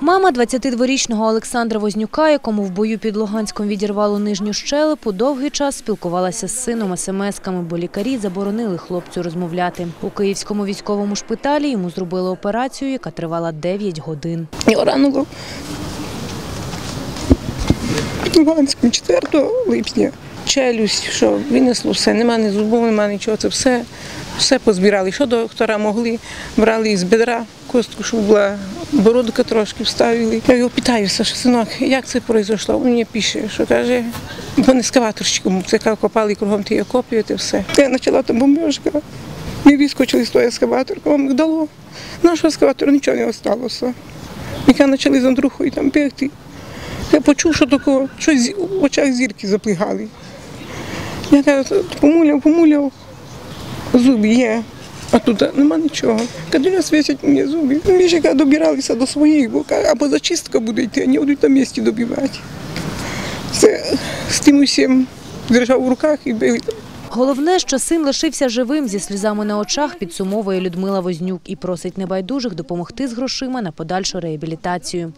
Мама 22-річного Олександра Вознюка, якому в бою під Луганськом відірвало нижню щелепу, довгий час спілкувалася з сином смс-ками, бо лікарі заборонили хлопцю розмовляти. У київському військовому шпиталі йому зробили операцію, яка тривала 9 годин. Його ранило в Луганському 4 липня. Челюсть, що винесло все, нема ні зубов, нема нічого. Це все, все позбирали. Що доктора могли, брали із бедра костку, щоб була бородка трошки вставили. Я його питаюся, що синок, як це пройшло? Він мені пише, що каже, вони скаваторщиком, це копали кругом ті окопи, це все. Я почала там бомбежка. Ми вискочили з тої ескаваторки, вам дало. Нашого ескаватора нічого не залишилося. Яка почали з Андрухою там бігти. Я почув, що таке, щось в очах зірки заплигали. Я кажу, помуляв, помуляв, зуби є, а тут нема нічого. Куди нас висять мені зуби. Ми ж добиралися до своїх, бо або зачистка буде йти, а не будуть на місці добивати. Це з тим усім держав в руках і били. Головне, що син лишився живим зі сльозами на очах, підсумовує Людмила Вознюк і просить небайдужих допомогти з грошима на подальшу реабілітацію.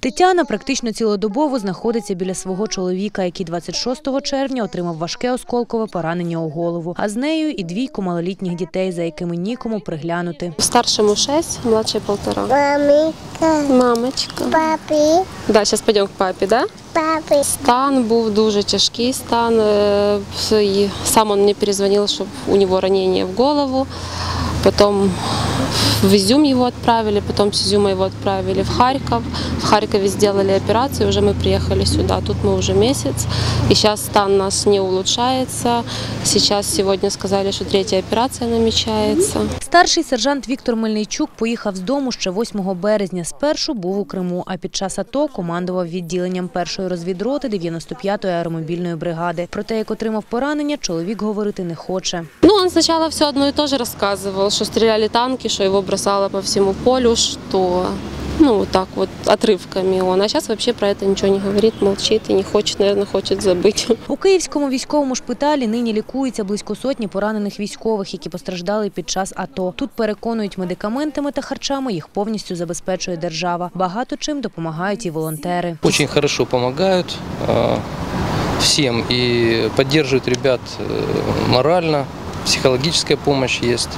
Тетяна практично цілодобово знаходиться біля свого чоловіка, який 26 червня отримав важке осколкове поранення у голову, а з нею і двійко малолітніх дітей, за якими нікому приглянути. Старшему 6, младшей полтора. Мамика, Мамочка. папі, Да, сейчас пойдем к папе, да? папі. Стан був дуже тяжкий стан. е, і Сам он мне перезвонил, что у него ранение в голову. Потом в Изюм его отправили, потом с Изюма его отправили в Харьков. В Харькове сделали операцию, уже мы приехали сюда. Тут мы уже месяц. И сейчас стан наш не улучшается. Сейчас сегодня сказали, что третья операция намечается. Старший сержант Віктор Мельничук поїхав з дому ще 8 березня. Спершу був у Криму, а під час АТО командував відділенням першої розвідроти 95-ї аеромобільної бригади. Про те, як отримав поранення, чоловік говорити не хоче. Ну, он сначала все одно и то же рассказывал, что стреляли танки, что его бросало по всему полю, что, ну, вот так вот, отрывками он. А сейчас вообще про это ничего не говорит, молчит и не хочет, наверное, хочет забыть. У київському військовому шпиталі нині лікується близько сотні поранених військових, які постраждали під час АТО. Тут переконують медикаментами та харчами їх повністю забезпечує держава. Багато чим допомагають і волонтери. Очень хорошо помогают э, всем и поддерживают ребят э, морально, психологическая помощь есть.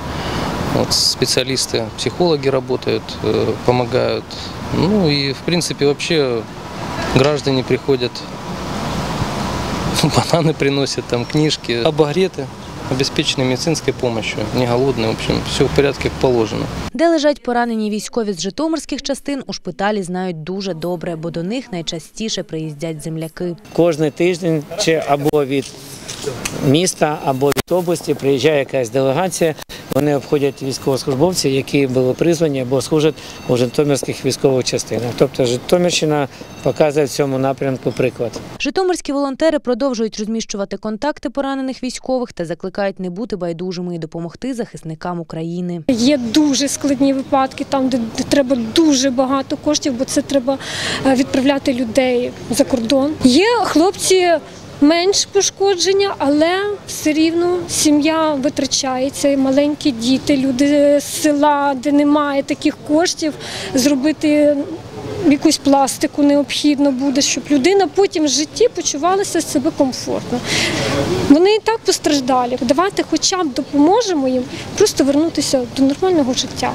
Вот специалисты, психологи работают, э, помогают. Ну и в принципе вообще граждане приходят, бананы приносят, там книжки, обогреты, обеспечены медицинской помощью, не голодные, в общем, все в порядке, как положено. Де лежать поранені військові з житомирських частин, у шпиталі знають дуже добре, бо до них найчастіше приїздять земляки. Кожний тиждень чи або від міста, або від області приїжджає якась делегація. Вони обходять військовослужбовців, які були призвані або служать у Житомирських військових частинах. Тобто Житомирщина показує в цьому напрямку приклад. Житомирські волонтери продовжують розміщувати контакти поранених військових та закликають не бути байдужими і допомогти захисникам України. Є дуже складні випадки, там де, де треба дуже багато коштів, бо це треба е, відправляти людей за кордон. Є хлопці. Менш пошкодження, але все рівно сім'я витрачається, маленькі діти, люди з села, де немає таких коштів, зробити якусь пластику необхідно буде, щоб людина потім в житті почувалася себе комфортно. Вони і так постраждалі. Давайте хоча б допоможемо їм просто вернутися до нормального життя.